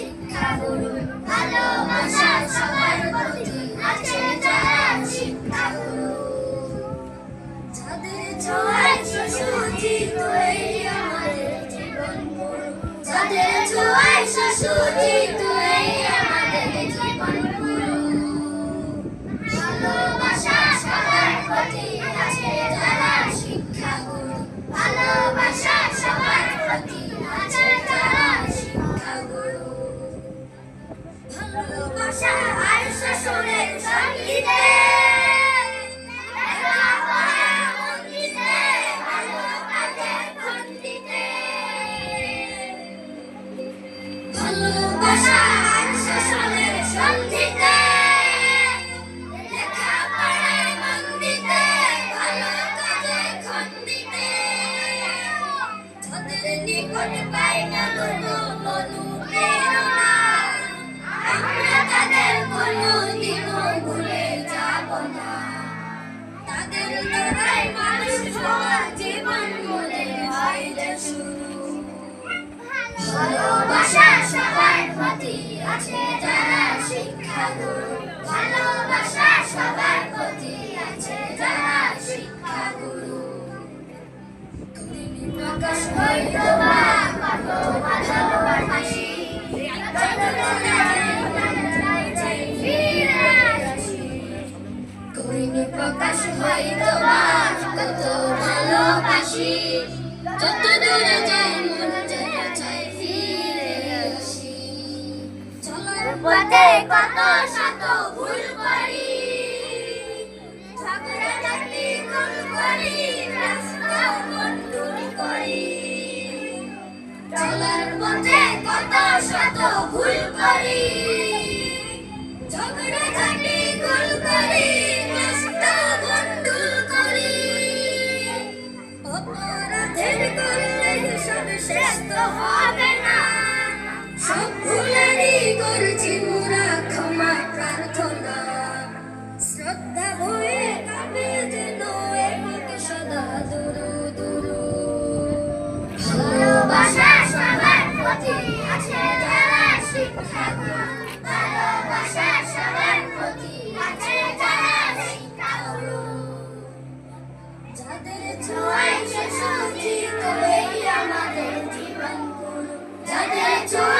শিক্ষা গুরু ভালোবাসা আর শাসনের সঙ্গীতে। ভালোবাসা আর শাসনের সঙ্গীতে। নিকট পাই না কোনো মনু প্রেরণা। আমরা তাদের কোনোদিনও ভুলে যাব না তাদের দ্বারাই মানুষ হওয়া জীবন মনে হয় যে শুরু ভালোবাসা সবার প্রতি আছে যারা শিক্ষা গুরু ভালোবাসা সবার প্রতি আছে যারা শিক্ষা গুরু তুমি প্রকাশ হইল করিনি প্রকাশ হয় তোমার, কত ভালোবাসি। যত দূরে যাই মন যেন চাই ফিরে আসি। চলার পথে কত সব ভুলেরই করছি মোরা ক্ষমা প্রার্থনা। শ্রদ্ধা ভয়ে কাবে যেন এবং সদা দুরু দুরু। ভালোবাসা সবার প্রতি আছে যারা শিক্ষা ভালোবাসা সবার প্রতি আছে যারা শিক্ষা যাদের ছোঁয়ায় সে সুজিত এই আমাদের জীবন যাদের ছোঁয়ায়